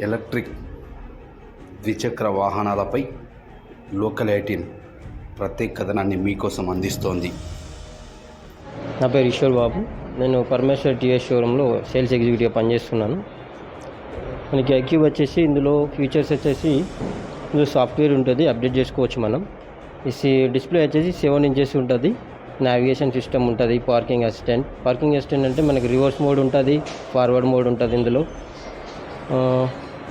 Electric ద్విచక్ర వాహనాలపై local eighteen ప్రత్యేక కథనాన్ని మీకోసం అందిస్తోంది. నా పేరు ఈశ్వర్ బాబు. నేను పరమేశ్వర్ టీఎస్ షోరూంలో సేల్స్ ఎగ్జిక్యూటివ్గా పనిచేస్తున్నాను. మనకి ఐక్యూ వచ్చేసి ఇందులో ఫీచర్స్ వచ్చేసి ఇందులో సాఫ్ట్వేర్ ఉంటుంది అప్డేట్ చేసుకోవచ్చు మనం. ఈ సి- డిస్ప్లే వచ్చేసి సెవెన్ ఇంచెస్ ఉంటుంది. నావిగేషన్ సిస్టమ్ ఉంటుంది పార్కింగ్ అసిస్టెంట్. పార్కింగ్ అసిస్టెంట్ అంటే మనకి రివర్స్ మోడ్ ఉంటుంది ఫార్వర్డ్ మోడ్ ఉంటుంది ఇందులో.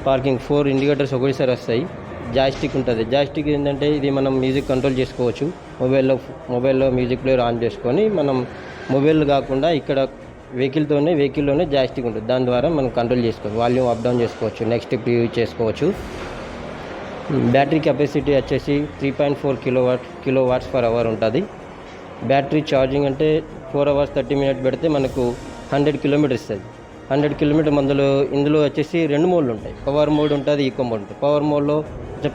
పార్కింగ్ ఫోర్ ఇండికేటర్స్ ఒకటిసారి వస్తాయి. జాయిస్టిక్ ఉంటుంది. జాయిస్టిక్ ఏంటంటే ఇది మనం మ్యూజిక్ కంట్రోల్ చేసుకోవచ్చు. మొబైల్లో మొబైల్లో మ్యూజిక్ ప్లేయర్ ఆన్ చేసుకొని మనం మొబైల్ కాకుండా ఇక్కడ వెహికల్తోనే వెహికల్లోనే జాయిస్టిక్ ఉంటుంది. దాని ద్వారా మనం కంట్రోల్ చేసుకోవచ్చు వాల్యూమ్ అప్ డౌన్ చేసుకోవచ్చు. నెక్స్ట్ యూజ్ చేసుకోవచ్చు. బ్యాటరీ కెపాసిటీ వచ్చేసి three point four kilo watt kilo watts per hour ఉంటుంది. బ్యాటరీ ఛార్జింగ్ అంటే ఫోర్ అవర్స్ థర్టీ మినిట్ పెడితే మనకు హండ్రెడ్ కిలోమీటర్ ఇస్తుంది. హండ్రెడ్ కిలోమీటర్ మందులు ఇందులో వచ్చేసి రెండు మోడ్లు ఉంటాయి. పవర్ మోడ్ ఉంటుంది ఈకో మోడ్ ఉంటుంది. పవర్ మోడ్లో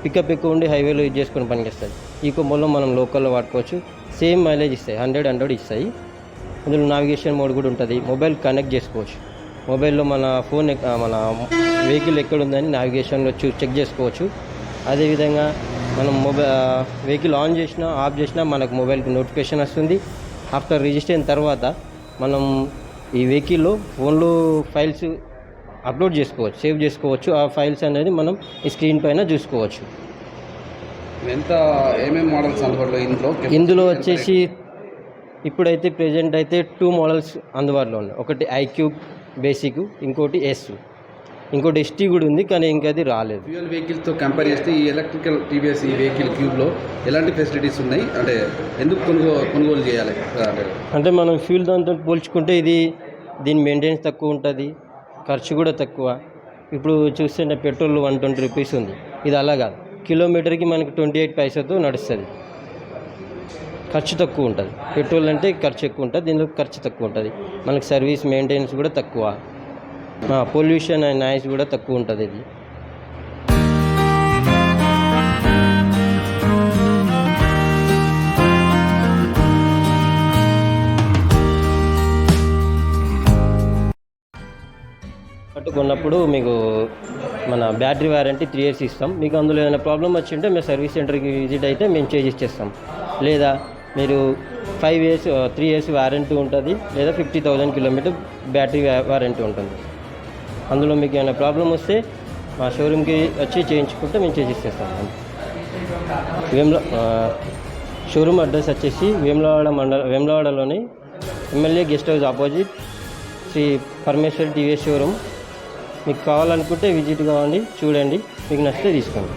పికప్ ఎక్కువ ఉండి హైవేలో యూజ్ చేసుకుని పనిచేస్తుంది ఈకో మోడ్లో మనం లోకల్లో వాడుకోవచ్చు. సేమ్ మైలేజ్ ఇస్తాయి హండ్రెడ్ హండ్రెడ్ ఇస్తాయి. ఇందులో నావిగేషన్ మోడ్ కూడా ఉంటుంది. మొబైల్ కనెక్ట్ చేసుకోవచ్చు. మొబైల్లో మన ఫోన్ మన వెహికల్ ఎక్కడ ఉందని నావిగేషన్లో చూ చెక్ చేసుకోవచ్చు. అదేవిధంగా మనం మొబైల్ వెహికల్ ఆన్ చేసినా ఆఫ్ చేసినా మనకు మొబైల్కి నోటిఫికేషన్ వస్తుంది. ఆఫ్టర్ రిజిస్టర్ అయిన తర్వాత మనం ఈ వెహికల్లో ఫోన్లో ఫైల్స్ అప్లోడ్ చేసుకోవచ్చు సేవ్ చేసుకోవచ్చు. ఆ ఫైల్స్ అనేది మనం ఈ స్క్రీన్ పైన చూసుకోవచ్చు. ఎంత ఏమేమి మోడల్స్ అందుబాటులో ఇందులో? ఇందులో వచ్చేసి ఇప్పుడైతే ప్రెజెంట్ అయితే టూ మోడల్స్ అందుబాటులో ఉన్నాయి. ఒకటి ఐక్యూబ్ బేసిక్ ఇంకోటి ఎస్ ఇంకోటి ఎస్టీ కూడా ఉంది కానీ ఇంకా అది రాలేదు. ఫ్యూయల్ వెహికల్తో కంపేర్ చేస్తే ఈ ఎలక్ట్రికల్ టీవీఎస్ ఈ వెహికల్ క్యూబ్లో ఎలాంటి ఫెసిలిటీస్ ఉన్నాయి? అంటే ఎందుకు కొనుగోలు కొనుగోలు చేయాలి? అంటే మనం ఫ్యూల్ దాంతో పోల్చుకుంటే ఇది దీని మెయింటెనెన్స్ తక్కువ ఉంటుంది ఖర్చు కూడా తక్కువ. ఇప్పుడు చూస్తే పెట్రోల్ వన్ ట్వంటీ రూపీస్ ఉంది. ఇది అలా కాదు. కిలోమీటర్కి మనకి ట్వంటీ ఎయిట్ పైసాతో నడుస్తుంది. ఖర్చు తక్కువ ఉంటుంది. పెట్రోల్ అంటే ఖర్చు ఎక్కువ ఉంటుంది దీనిలో ఖర్చు తక్కువ ఉంటుంది. మనకి సర్వీస్ మెయింటెనెన్స్ కూడా తక్కువ. పొల్యూషన్ అండ్ నాయిస్ కూడా తక్కువ ఉంటుంది ఇది. పట్టుకున్నప్పుడు మీకు మన బ్యాటరీ వారంటీ త్రీ ఇయర్స్ ఇస్తాం. మీకు అందులో ఏదైనా ప్రాబ్లం వచ్చింటే మేము సర్వీస్ సెంటర్కి విజిట్ అయితే మేము చేంజ్ ఇచ్చేస్తాం లేదా మీరు five years three years warranty ఉంటుంది. లేదా fifty thousand kilometre battery warranty ఉంటుంది. అందులో మీకు ఏమైనా ప్రాబ్లం వస్తే మా షోరూమ్కి వచ్చి చేయించుకుంటే మేము చేసి వేముల షోరూమ్ అడ్రస్ వచ్చేసి వేములవాడ మండల వేములవాడలోని MLA guest house opposite Shri Parameshwar TVS showroom. మీకు కావాలనుకుంటే విజిట్ కావండి చూడండి మీకు నచ్చితే తీసుకోండి.